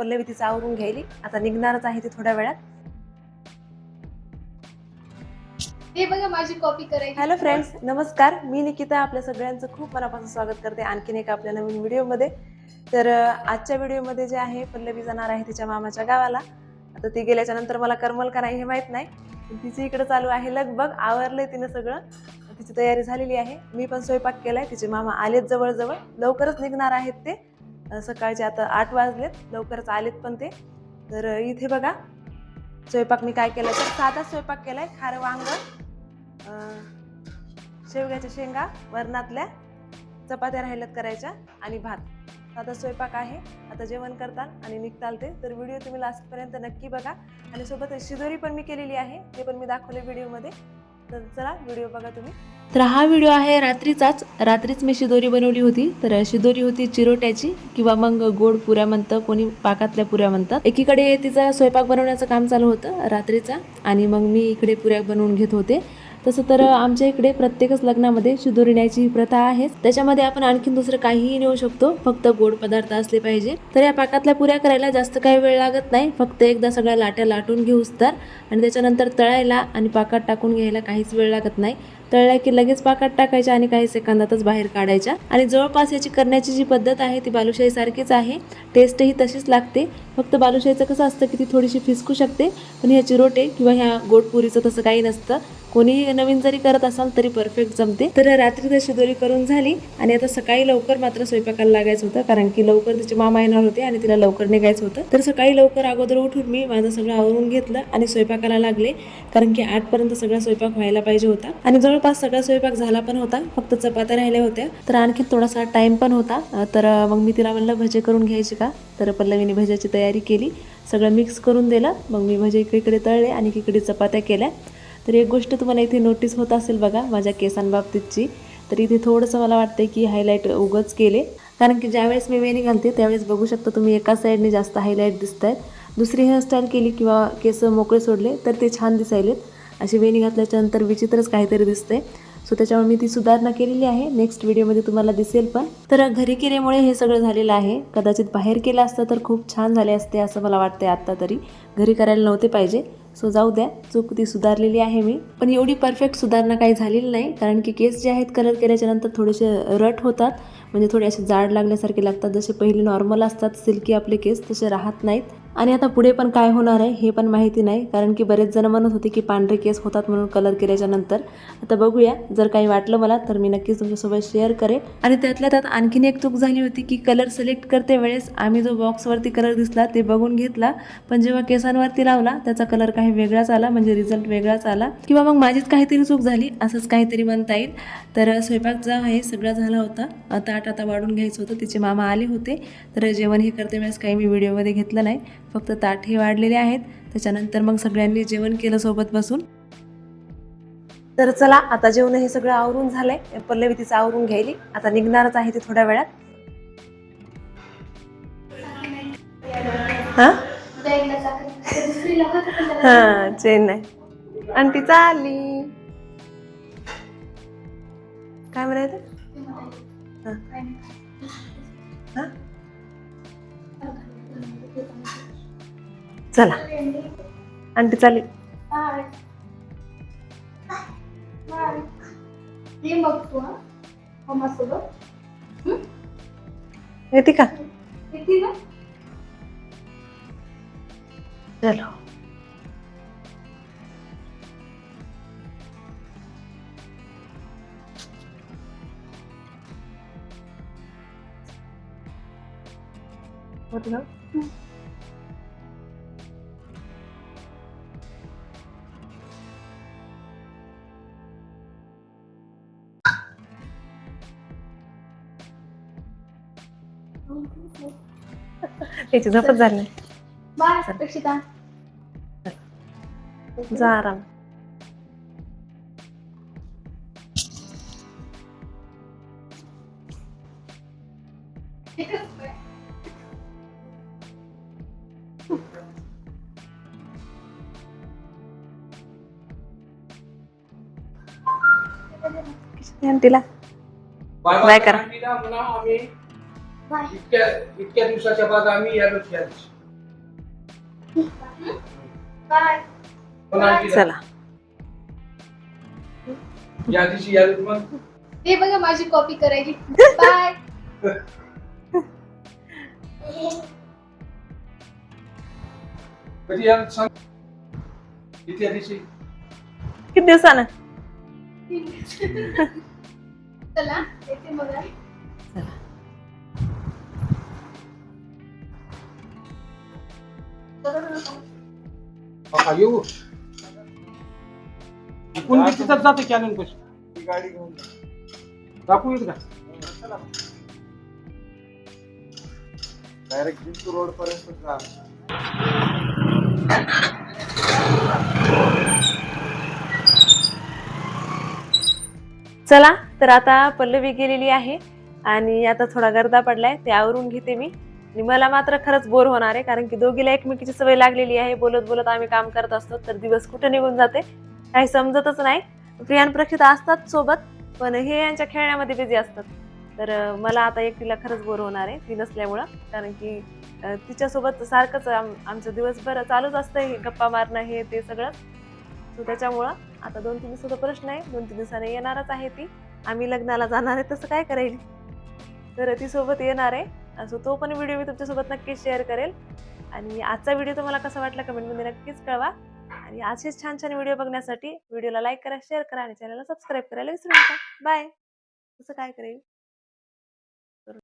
पल्लवी तिचं आवरून घ्यायली. आता निघणारच आहे ती थोड्या वेळात. हे बघा माझी कॉपी करायची. हॅलो फ्रेंड्स नमस्कार. मी निकिता आपल्या सगळ्यांचं खूप मनापासून स्वागत करते. आणखीन एका आपल्या नवीन व्हिडिओमध्ये. तर अं, आजच्या व्हिडिओमध्ये जे आहे पल्लवी जाणार आहे तिच्या मामाच्या गावाला. आता ती गेल्याच्यानंतर मला करमल का नाही हे माहीत नाही. पण तिची इकडे चालू आहे लगबग. आवरलंय तिनं सगळं. तिची तयारी झालेली आहे. मी पण स्वयंपाक केलाय. तिचे मामा आलेत जवळजवळ. लवकरच निघणार आहेत ते. सकाळचे आता आठ वाजलेत लवकरच आलेत पण ते. तर इथे बघा स्वयंपाक मी काय केलं तर साधा स्वयंपाक केलाय खारं वांग शेवग्याच्या शेंगा वरणातल्या चपात्या राहिल्यात करायच्या आणि भात. साधा स्वयंपाक आहे आता जेवण करताल आणि निघताल ते. तर व्हिडिओ तुम्ही लास्टपर्यंत नक्की बघा. आणि सोबत शिदोरी पण मी केलेली आहे ते पण मी दाखवले व्हिडिओमध्ये. तर चला व्हिडिओ बघा तुम्ही. तर हा व्हिडिओ आहे रात्रीचाच. रात्रीच मी शिदोरी बनवली होती. तर शिदोरी होती चिरोट्याची किंवा मग गोड पुऱ्या म्हणतं कोणी पाकातल्या पुऱ्या म्हणतात. एकीकडे तिचा स्वयंपाक बनवण्याचं काम चालू होतं रात्रीचा आणि मग मी इकडे पुऱ्या बनवून घेत होते. तसं तर आमच्या इकडे प्रत्येकच लग्नामध्ये शिदोरी येण्याची प्रथा आहे. त्याच्यामध्ये आपण आणखीन दुसरं काहीही नेऊ शकतो. फक्त गोड पदार्थ असले पाहिजे. तर या पाकातल्या पुऱ्या करायला जास्त काही वेळ लागत नाही. फक्त एकदा सगळ्या लाट्या लाटून घेऊस तर. आणि त्याच्यानंतर तळायला आणि पाकात टाकून घ्यायला काहीच वेळ लागत नाही. तळल्या की लगेच पाकात टाकायच्या आणि काही सेकंदातच बाहेर काढायच्या. आणि जवळपास याची करण्याची जी पद्धत आहे ती बालुशाही सारखीच आहे. टेस्टही तशीच लागते. फक्त बालुशाहीचं कसं असतं की ती थोडीशी फिसकू शकते. पण ह्या चिरोटे किंवा ह्या गोडपुरीचं तसं काही नसतं. कोणीही नवीन जरी करत असाल तरी परफेक्ट जमते. तर रात्री तशी दोरी करून झाली आणि आता सकाळी लवकर मात्र स्वयंपाकाला लागायचं होतं कारण की लवकर तिचे मामा येणार होते आणि तिला लवकर निघायचं होतं. तर सकाळी लवकर अगोदर उठून मी माझं सगळं आवरून घेतलं आणि स्वयंपाकाला लागले कारण की आठपर्यंत सगळा स्वयंपाक व्हायला पाहिजे होता. आणि जवळपास सगळा स्वयंपाक झाला पण होता फक्त चपात्या राहिल्या होत्या. तर आणखी थोडासा टाइम पण होता. तर मग मी तिला म्हणलं भजे करून घ्यायची का? तर पल्लवीने भज्याची तयारी केली. सगळं मिक्स करून दिलं. मग मी भजे इकडे तळले आणि इकडे चपात्या केल्या. तर एक गोष्ट तुम्हाला इथे नोटीस होत असेल बघा माझ्या केसांबाबतीतची. तर इथे थोडंसं मला वाटतं की हायलाईट उगच केले. कारण की ज्यावेळेस मी वेणी घालते त्यावेळेस बघू शकता तुम्ही एका साईडने जास्त हायलाईट दिसत आहेत दुसरी हेअरस्टाईल केली किंवा केस मोकळे सोडले तर ते छान दिसायलेत. अशी वेणी घातल्याच्या नंतर विचित्रच काहीतरी दिसते सो त्याच्यामुळे मी ती सुधारणा केलेली आहे. नेक्स्ट व्हिडिओमध्ये तुम्हाला दिसेल पण. तर घरी केल्यामुळे हे सगळं झालेलं आहे. कदाचित बाहेर केलं असतं तर खूप छान झाले असते असं मला वाटतंय आत्ता तरी. घरी करायला नव्हते पाहिजे. सो जाऊ द्या चूक ती सुधारलेली आहे मी. पण एवढी परफेक्ट सुधारणा काही झालेली नाही कारण की केस जे आहेत कलर केल्याच्यानंतर थोडेसे रट होतात. म्हणजे थोडे असे जाड लागल्यासारखे लागतात जसे पहिले नॉर्मल असतात सिल्की आपले केस तसे राहत नाहीत. आणि आता पुढे पण काय होणार आहे हे पण माहिती नाही कारण की बरेच जण म्हणत होते की पांढरे केस होतात म्हणून कलर केल्याच्यानंतर. आता बघूया जर काही वाटलं मला तर मी नक्कीच तुमच्यासोबत शेअर करेन. आणि त्यातल्या त्यात आणखीन एक चूक झाली होती की कलर सिलेक्ट करते वेळेस आम्ही जो बॉक्सवरती कलर दिसला ते बघून घेतला. पण जेव्हा केसांवरती लावला त्याचा कलर काही वेगळाच आला म्हणजे रिझल्ट वेगळाच आला. किंवा मग माझीच काहीतरी चूक झाली असंच काहीतरी म्हणता येईल. तर स्वयंपाक जो आहे सगळा झाला होता. ताट आता वाढून घ्यायचं होतं तिचे मामा आले होते. तर जेवण हे करते वेळेस काही मी व्हिडिओमध्ये घेतलं नाही. फक्त ताट हे वाढलेले आहेत. त्याच्यानंतर मग सगळ्यांनी जेवण केलं सोबत बसून. तर चला आता जेवण हे सगळं आवरून झालंय. पल्लवी तिचं आवरून घ्यायली. आता निघणारच आहे ती थोड्या वेळात. हा? हा चेन नाही. आणि ती चालली. काय म्हणायचं? चला. आंटी चालेल. येते का? चलो. होत ना? त्याची झपत झाली नाही. बाय रक्षिता. जा आराम. तिला. बाय करा. इतक्या इतक्या दिवसाच्या बाद आम्ही यालो खेळायचो बाय पण आणखी चला. यादीची यादी मग हे बघा माझी कॉपी करायची. बाय कधी या सांग. किती यादीची किती दिवसानं? चला येते बघा हा, येऊ. तिथं जाते कॅनन कशी गाडी घेऊन दाखवू येत का? डायरेक्ट जिंतूर रोड पर्यंत जा. चला तर आता पल्लवी गेलेली आहे आणि आता थोडा गर्दा पडलाय ते आवरून घेते मी. आणि मला मात्र खरंच बोर होणार आहे कारण की दोघीला एकमेकीची सवय लागलेली आहे. बोलत बोलत आम्ही काम करत असतो तर दिवस कुठे निघून जाते? काही समजतच नाही. प्रियान प्रक्षिता असतात सोबत पण हे यांच्या खेळण्यामध्ये बिझी असतात. तर मला आता एकटीला खरंच बोर होणार आहे ती नसल्यामुळं. कारण की तिच्यासोबत सारखंच आम आमचं दिवसभर चालूच असतं हे गप्पा मारणं हे ते सगळं. सो त्याच्यामुळं आता दोन तीन दिवसाचा प्रश्न आहे दोन तीन दिवसाने येणारच आहे ती. आम्ही लग्नाला जाणार आहे तसं काय करायला तर ती सोबत येणार आहे. सो तो पण व्हिडिओ मी तुमच्यासोबत नक्कीच शेअर करेल. आणि आजचा व्हिडिओ तुम्हाला कसा वाटला कमेंटमध्ये नक्कीच कळवा. आणि असेच छान छान व्हिडिओ बघण्यासाठी व्हिडिओला लाईक करा शेअर करा आणि चॅनलला सबस्क्राईब करायला विसरू नका. बाय. कसं काय करेल?